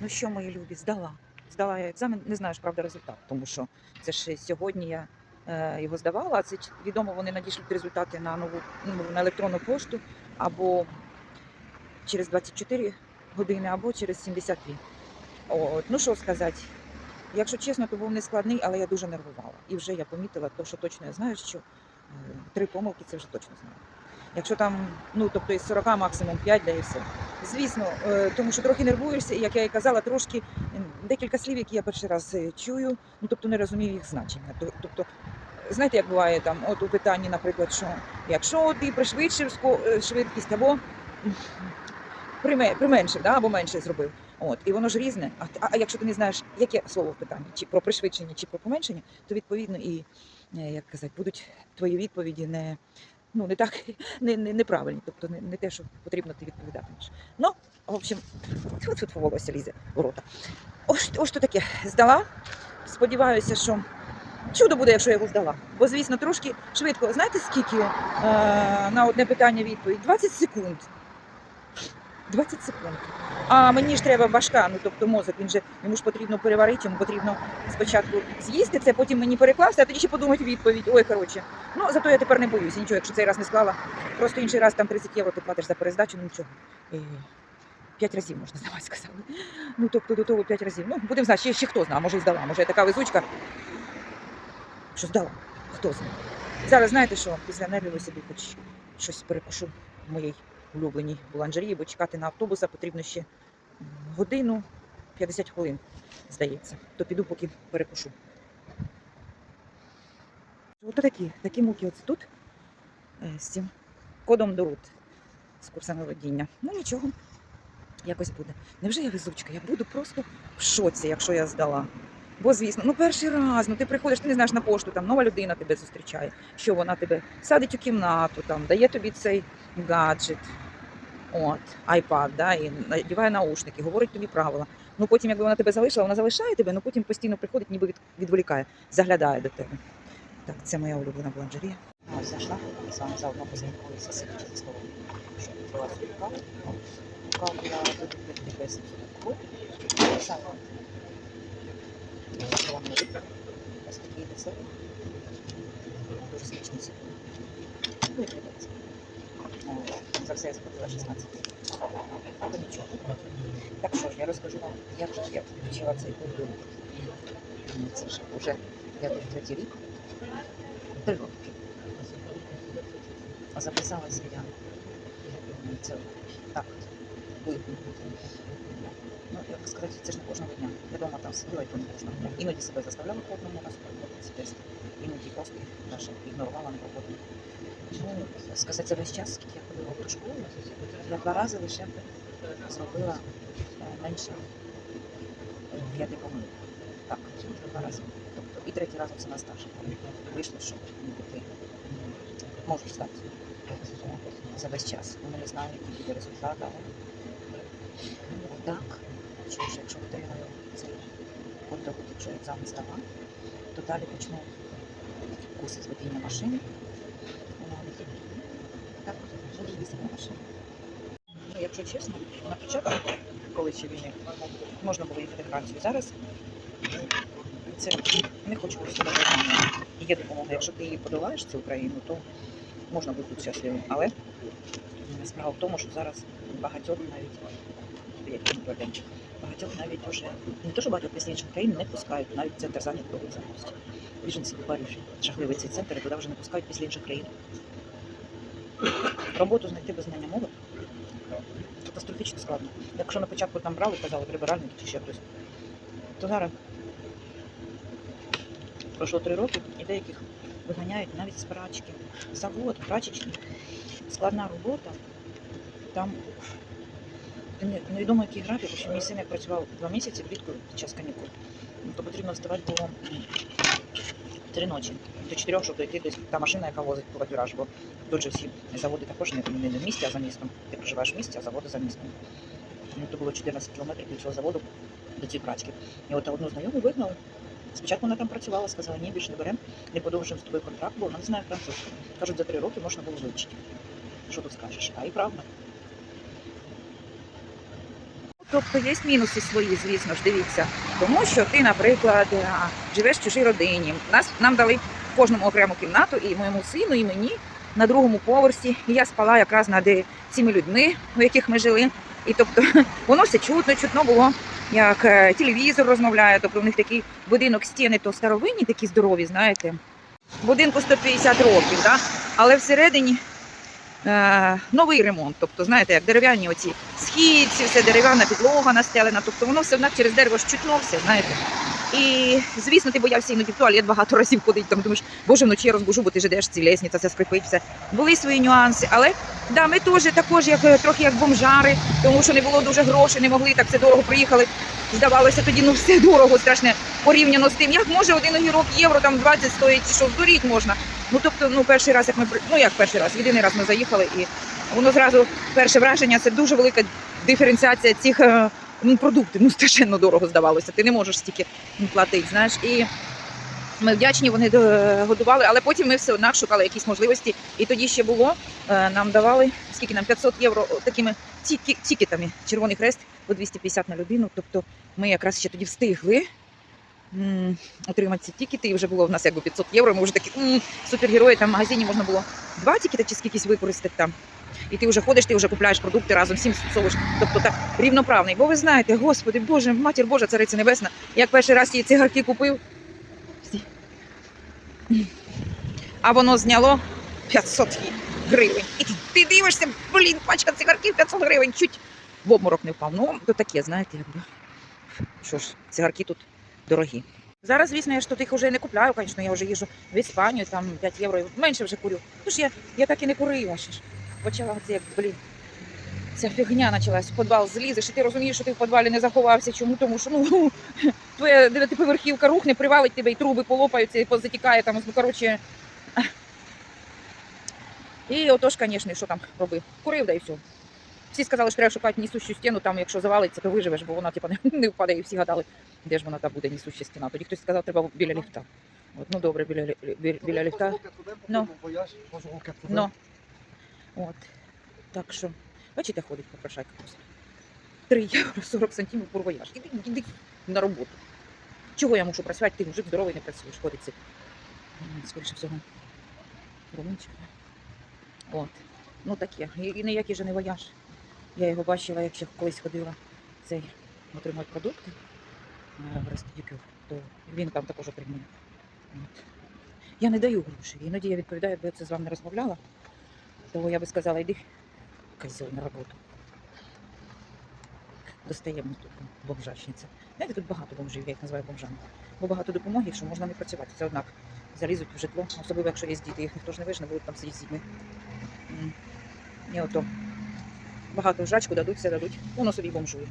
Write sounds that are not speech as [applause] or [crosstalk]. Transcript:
Ну що, мої любі, здала. Здала я екзамен, не знаю ж, правда, результат, тому що це ж сьогодні я е, його здавала, а це відомо, вони надішлють результати на нову ну, на електронну пошту або через 24 години, або через 72. От, ну що сказати, якщо чесно, то був не складний, але я дуже нервувала. І вже я помітила, то, що точно я знаю, що е, три помилки це вже точно знаю. Якщо там, ну тобто із 40 максимум 5, да і все. Звісно, е, тому що трохи нервуєшся, і як я і казала, трошки декілька слів, які я перший раз е, чую, ну тобто не розумію їх значення. Тобто, знаєте, як буває там, от у питанні, наприклад, що якщо ти пришвидшив е, швидкість або применшив, да, або менше зробив. От, і воно ж різне. А, а якщо ти не знаєш, яке слово в питанні, чи про пришвидшення, чи про поменшення, то відповідно і як казати, будуть твої відповіді не. Ну, не так, [laughs] не, не, неправильні, тобто не, не те, що потрібно ти відповідатимеш. Ну, в общем, тут тут волосся лізе в рота. Ось, ось що таке. Здала. Сподіваюся, що чудо буде, якщо я його здала. Бо, звісно, трошки швидко. Знаєте, скільки е, на одне питання відповідь? 20 секунд. 20 секунд. А мені ж треба башка, ну тобто мозок, він же йому ж потрібно переварити, йому потрібно спочатку з'їсти це, потім мені перекласти, а тоді ще подумати відповідь. Ой, коротше. Ну зато я тепер не боюся. Нічого, якщо цей раз не склала, просто інший раз там 30 євро ти платиш за перездачу, ну нічого. Е, П'ять разів можна здавати, сказали. Ну тобто до того п'ять разів. Ну, будемо знати, ще, ще хто знає, може і здала. Може я така везучка. Що здала? Хто знає. Зараз знаєте що, після нервів собі хоч щось перекушу в моїй улюбленій буланжерії, бо чекати на автобуса потрібно ще годину 50 хвилин, здається. То піду, поки перекушу. Ось такі, такі муки оце тут е, з цим кодом Дорут з курсами водіння. Ну нічого, якось буде. Невже я везучка? Я буду просто в шоці, якщо я здала. Бо, звісно, ну перший раз, ну ти приходиш, ти не знаєш на пошту, там нова людина тебе зустрічає, що вона тебе садить у кімнату, там, дає тобі цей гаджет, от, iPad, да, і надіває наушники, говорить тобі правила. Ну потім, якби вона тебе залишила, вона залишає тебе, ну потім постійно приходить, ніби від, відволікає, заглядає до тебе. Так, це моя улюблена бланжерія. Ось зайшла, з вами заодно познайомилися сидячи за столом. Що собі каву. Каву я буду без цукру. Саме. Солоний риб. Ось такий десерт. Дуже смачний сік. Ну і придеться. За все я заплатила 16. Але нічого. Так що ж, я розкажу вам, як же я включила цей культур. Це ж вже я тут третій рік. Три роки. А записалася я. Це так. Ви. Ну, як сказати, це ж не кожного дня. Я дома там сиділа і то не кожного дня. Іноді себе заставляла по одному разу проходити ці. Іноді просто їх ігнорувала, не проходила. Ну, сказати, за весь час, скільки я ходила в ту школу, я два рази лише зробила менше п'яти помилок. Так, два рази. Тобто і третій раз це на старший. Вийшло, що ти можеш стати за весь час. Ну, не знаю, який буде результат, але так, що ж, якщо витримаю цей контрабут, якщо екзамен здала, то далі почну курси з водіння машини. Так, їздити на машині. Ну, якщо чесно, на початку, коли ще війни, можна було їхати в Францію. Зараз це не хочу користувати знаннями. Є допомога. Якщо ти її подолаєш, цю Україну, то можна бути щасливим. Але справа в тому, що зараз багатьох навіть як проблемчик, багатьох навіть уже не то, що багатьох після інших країн не пускають навіть центр зайнятого зайнятості. Біженці в Парижі. Жахливий цей центр, і туди вже не пускають після інших країн. Роботу знайти без знання мови катастрофічно складно. Якщо на початку там брали, казали прибиральник чи ще хтось, то зараз пройшло три роки і деяких виганяють навіть з прачки. Завод, прачечний, складна робота. Там невідомо який графік, що мій син як працював два місяці влітку під час канікул, то потрібно вставати було три ночі до чотирьох, щоб дойти десь та машина, яка возить платюраж, бо тут же всі заводи також не, не в місті, а за містом. Ти проживаєш в місті, а заводи за містом. Ну, то було 14 кілометрів від цього заводу до цієї прачки. І от одну знайому вигнали. Спочатку вона там працювала, сказала, ні, більше не беремо, не подовжуємо з тобою контракт, бо вона не знає французьку. Кажуть, за три роки можна було вивчити. Що тут скажеш? А і правда. Тобто є мінуси свої, звісно ж, дивіться. Тому що ти, наприклад, е, живеш в чужій родині. Нас нам дали кожному окрему кімнату, і моєму сину, і мені на другому поверсі. І я спала якраз над е, цими людьми, у яких ми жили. І тобто [laughs] воно все чутно, чутно було, як е, телевізор розмовляє. Тобто в них такий будинок стіни то старовинні, такі здорові, знаєте. Будинку 150 років, да? але всередині е, новий ремонт. Тобто, знаєте, як дерев'яні оці східці, все дерев'яна підлога настелена. Тобто воно все однак через дерево чутно знаєте. І звісно, ти боявся іноді в туалет багато разів ходити, там думаєш, боже, вночі я розбужу, бо ти ж ідеш ці лестниця, це скрипить все. Були свої нюанси, але да, ми теж також як е, трохи як бомжари, тому що не було дуже грошей, не могли так це дорого приїхали. Здавалося тоді, ну все дорого, страшне порівняно з тим. Як може один огірок євро там 20 стоїть, що здуріть можна. Ну тобто, ну перший раз, як ми ну як перший раз, єдиний раз ми заїхали, і воно зразу перше враження це дуже велика диференціація цих е, ну, продуктів. Ну страшенно дорого здавалося. Ти не можеш стільки платити, знаєш. І ми вдячні, вони е, годували, але потім ми все одно шукали якісь можливості. І тоді ще було, е, нам давали скільки нам 500 євро такими тікетами. Червоний хрест по 250 на людину. Тобто ми якраз ще тоді встигли. Отримати ці тікети, і вже було в нас якби 500 євро. Ми вже такі супергерої. Там в магазині можна було два тікети чи скількись використати там. І ти вже ходиш, ти вже купляєш продукти разом всім совиш. Тобто так рівноправний. Бо ви знаєте, господи, Боже, матір Божа, цариця небесна. Як перший раз ці цигарки купив, а воно зняло 500 гривень. І ти дивишся, блін, пачка цигарків 500 гривень, чуть в обморок не впав. Ну, то таке, знаєте, якби. Що ж, цигарки тут дорогі. Зараз, звісно, я ж тут їх вже не купляю, звісно, я вже їжджу в Іспанію, там 5 євро, менше вже курю. Тож я, я так і не курила ще ж. Почала це як, блін. Ця фігня почалась, в підвал злізеш, і ти розумієш, що ти в підвалі не заховався. Чому? Тому що ну, [laughs] твоя дев'ятиповерхівка рухне, привалить тебе, і труби полопаються, і позатікає там, ну, коротше. І отож, звісно, що там робив? Курив, да і все. Всі сказали, що треба шукати несущу стіну, там, якщо завалиться, то виживеш, бо вона типу, не, не впаде, і всі гадали, де ж вона та буде несуща стіна. Тоді хтось сказав, треба біля ліфта. От, ну добре, біля, лі- біля, біля ліфта. Ну. Ну. От. Так що, бачите, ходить попрошайка просто. 3 євро 40 сантимів бурвояж. Іди, іди на роботу. Чого я мушу працювати? Ти мужик здоровий не працюєш, ходить це. м, Скоріше всього. Румунчик. От. Ну таке. І, і ніякий же не вояж. Я його бачила, як ще колись ходила цей отримати продукти е, в Рестодюкю, то він там також. От. Я не даю грошей. Іноді я відповідаю, якби я це з вами не розмовляла. Того я би сказала, йди козел на роботу. Достаємо тут бомжачниця. Знаєте, тут багато бомжів, я їх називаю бомжами. Бо багато допомоги, якщо можна не працювати. Це однак залізуть в житло, особливо якщо є діти, їх ніхто ж не вижне, будуть там сидіти з дітьми. І ото багато жачку дадуть, все дадуть. Воно собі бомжує.